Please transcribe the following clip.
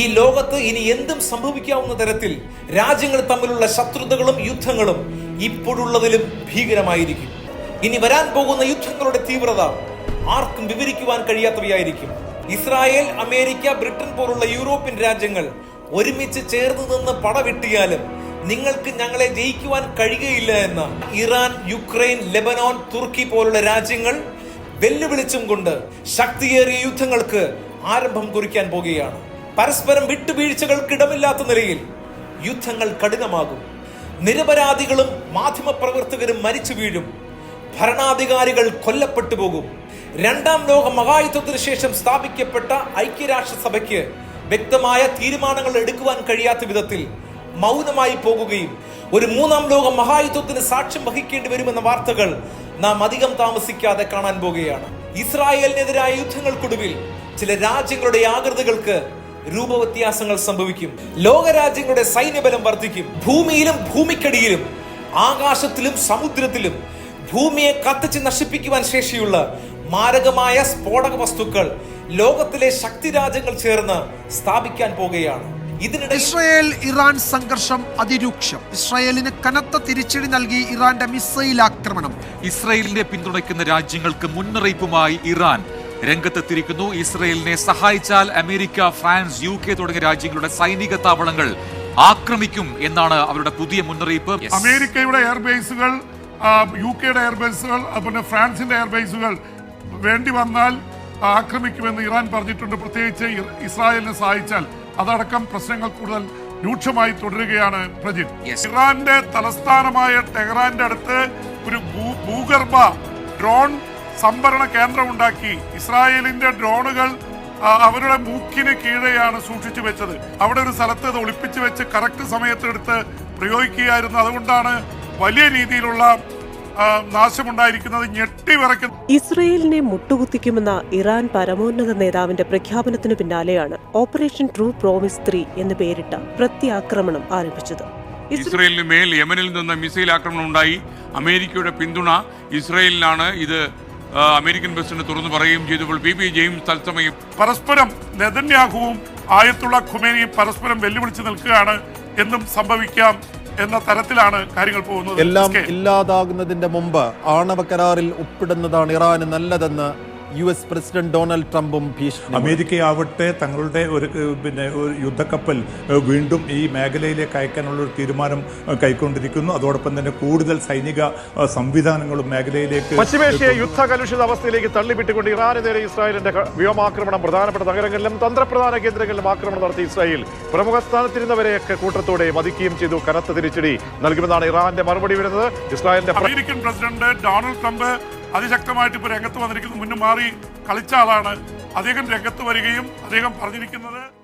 ഈ ലോകത്ത് ഇനി എന്തും സംഭവിക്കാവുന്ന തരത്തിൽ രാജ്യങ്ങൾ തമ്മിലുള്ള ശത്രുതകളും യുദ്ധങ്ങളും ഇപ്പോഴുള്ളതിലും ഭീകരമായിരിക്കും. ഇനി വരാൻ പോകുന്ന യുദ്ധങ്ങളുടെ തീവ്രത ആർക്കും വിവരിക്കുവാൻ കഴിയാത്തവയായിരിക്കും. ഇസ്രായേൽ അമേരിക്ക ബ്രിട്ടൻ പോലുള്ള യൂറോപ്യൻ രാജ്യങ്ങൾ ഒരുമിച്ച് ചേർന്ന് നിന്ന് പടവെട്ടിയാലും നിങ്ങൾക്ക് ഞങ്ങളെ ജയിക്കുവാൻ കഴിയുകയില്ല എന്ന് ഇറാൻ യുക്രൈൻ ലെബനോൻ തുർക്കി പോലുള്ള രാജ്യങ്ങൾ വെല്ലുവിളിച്ചും കൊണ്ട് ശക്തിയേറിയ യുദ്ധങ്ങൾക്ക് ആരംഭം കുറിക്കാൻ പോകുകയാണ്. പരസ്പരം വിട്ടുവീഴ്ചകൾക്കിടമില്ലാത്ത നിലയിൽ യുദ്ധങ്ങൾ കഠിനമാകും. നിരപരാധികളും മാധ്യമപ്രവർത്തകരും മരിച്ചു വീഴും. ഭരണാധികാരികൾ കൊല്ലപ്പെട്ടു പോകും. രണ്ടാം ലോക മഹായുദ്ധത്തിന് ശേഷം സ്ഥാപിക്കപ്പെട്ട ഐക്യരാഷ്ട്രസഭയ്ക്ക് വ്യക്തമായ തീരുമാനങ്ങൾ എടുക്കുവാൻ കഴിയാത്ത വിധത്തിൽ മൗനമായി പോകുകയും ഒരു മൂന്നാം ലോക മഹായുദ്ധത്തിന് സാക്ഷ്യം വഹിക്കേണ്ടി വരുമെന്ന വാർത്തകൾ നാം അധികം താമസിക്കാതെ കാണാൻ പോകുകയാണ്. ഇസ്രായേലിനെതിരായ യുദ്ധങ്ങൾക്കൊടുവിൽ ചില രാജ്യങ്ങളുടെ ആകൃതികൾക്ക് രൂപവ്യത്യാസങ്ങൾ സംഭവിക്കും. ലോകരാജ്യങ്ങളുടെ സൈന്യബലം വർദ്ധിക്കും. ഭൂമിയിലും ഭൂമിക്കടിയിലും ആകാശത്തിലും സമുദ്രത്തിലും ഭൂമിയെ കത്തിച്ച് നശിപ്പിക്കുവാൻ ശേഷിയുള്ള മാരകമായ സ്ഫോടക വസ്തുക്കൾ ലോകത്തിലെ ശക്തി രാജ്യങ്ങൾ ചേർന്ന് സ്ഥാപിക്കാൻ പോകുകയാണ്. ഇതിനിടെ ഇസ്രയേൽ ഇറാൻ സംഘർഷം അതിരൂക്ഷം. ഇസ്രയേലിന് കനത്ത തിരിച്ചടി നൽകി ഇറാന്റെ മിസൈൽ ആക്രമണം. ഇസ്രയേലിനെ പിന്തുണയ്ക്കുന്ന രാജ്യങ്ങൾക്ക് മുന്നറിയിപ്പുമായി ഇറാൻ രംഗത്തെത്തിയിരിക്കുന്നു. ഇസ്രയേലിനെ സഹായിച്ചാൽ അമേരിക്ക ഫ്രാൻസ് യു കെ തുടങ്ങിയ രാജ്യങ്ങളുടെ സൈനിക താവളങ്ങൾ ആക്രമിക്കും എന്നാണ് അവരുടെ പുതിയ മുന്നറിയിപ്പ്. അമേരിക്കയുടെ എയർബേസുകൾ യു കെയുടെ എയർബേസുകൾ അതുപോലെ ഫ്രാൻസിന്റെ എയർബേസുകൾ വേണ്ടി വന്നാൽ ആക്രമിക്കുമെന്ന് ഇറാൻ പറഞ്ഞിട്ടുണ്ട്. പ്രത്യേകിച്ച് ഇസ്രായേലിനെ സഹായിച്ചാൽ. അതടക്കം പ്രശ്നങ്ങൾ കൂടുതൽ രൂക്ഷമായി തുടരുകയാണ് പ്രജിത്. ഇറാന്റെ തലസ്ഥാനമായ ടെഹ്റാന്റെ അടുത്ത് ഒരു ഭൂഗർഭ ഡ്രോൺ സംഭരണ കേന്ദ്രമുണ്ടാക്കി ഇസ്രായേലിന്റെ ഡ്രോണുകൾ അവരുടെ മൂക്കിന് കീഴെയാണ് സൂക്ഷിച്ചു വെച്ചത്. അവിടെ ഒരു സ്ഥലത്ത് ഇത് ഒളിപ്പിച്ചു വെച്ച് കറക്റ്റ് സമയത്തെടുത്ത് പ്രയോഗിക്കുകയായിരുന്നു. അതുകൊണ്ടാണ് വലിയ രീതിയിലുള്ള നാശമുണ്ടായിരിക്കുന്നത്. ഇസ്രയേലിനെ മുട്ടുകുത്തിക്കുമെന്ന ഇറാൻ പരമോന്നത നേതാവിന്റെ പ്രഖ്യാപനത്തിന് പിന്നാലെയാണ് ഓപ്പറേഷൻ ട്രൂ പ്രോമിസ് ത്രീ എന്ന് പേരിട്ട പ്രത്യാക്രമണം ആരംഭിച്ചത്. ഇസ്ര- ഇസ്രയേലിന് മേൽ യമനിൽ നിന്ന് മിസൈൽ ആക്രമണം ഉണ്ടായി. അമേരിക്കയുടെ പിന്തുണ ഇസ്രയേലിനാണ്. ഇത് അമേരിക്കൻ പ്രസിഡന്റ് തുറന്നു പറയുകയും ചെയ്തപ്പോൾ പി പി ജെയിംസ് തത്സമയം പരസ്പരം നെതന്യാഹുവും ആയത്തുള്ള ഖുമേനിയും പരസ്പരം വെല്ലുവിളിച്ച് നിൽക്കുകയാണ് എന്നും സംഭവിക്കാം എന്ന തരത്തിലാണ് കാര്യങ്ങൾ പോകുന്നത് എല്ലാം. ഇല്ലാതാകുന്നതിന്റെ മുമ്പ് ആണവ കരാറിൽ ഒപ്പിടുന്നതാണ് ഇറാന് നല്ലതെന്ന് യു എസ് പ്രസിഡന്റ് ഡൊണാൾഡ് ട്രംപും ഭീഷണി അമേരിക്കയാവട്ടെ തങ്ങളുടെ ഒരു പിന്നെ ഒരു യുദ്ധക്കപ്പൽ വീണ്ടും ഈ മേഖലയിലേക്ക് അയക്കാനുള്ള ഒരു തീരുമാനം കൈക്കൊണ്ടിരിക്കുന്നു. അതോടൊപ്പം തന്നെ കൂടുതൽ സൈനിക സംവിധാനങ്ങളും മേഖലയിലേക്ക് പശ്ചിമേഷ്യ യുദ്ധ കലുഷിത അവസ്ഥയിലേക്ക് തള്ളിവിട്ടുകൊണ്ട് ഇറാന് നേരെ ഇസ്രായേലിന്റെ വ്യോമാക്രമണം പ്രധാനപ്പെട്ട നഗരങ്ങളിലും തന്ത്രപ്രധാന കേന്ദ്രങ്ങളിലും ആക്രമണം നടത്തി ഇസ്രായേൽ. പ്രമുഖ സ്ഥാനത്തിരുന്നവരെയൊക്കെ കൂട്ടത്തോടെ വധിക്കുകയും ചെയ്തു. കനത്ത തിരിച്ചടി നൽകുമെന്നാണ് ഇറാന്റെ മറുപടി വരുന്നത്. ഇസ്രായേലിന്റെ അമേരിക്കൻ പ്രസിഡന്റ് ഡൊണാൾഡ് ട്രംപ് അതിശക്തമായിട്ട് ഇപ്പോൾ രംഗത്ത് വന്നിരിക്കുന്നു. മുന്നും മാറി കളിച്ച ആളാണ്. അദ്ദേഹം രംഗത്ത് വരികയും അദ്ദേഹം പറഞ്ഞിരിക്കുന്നത്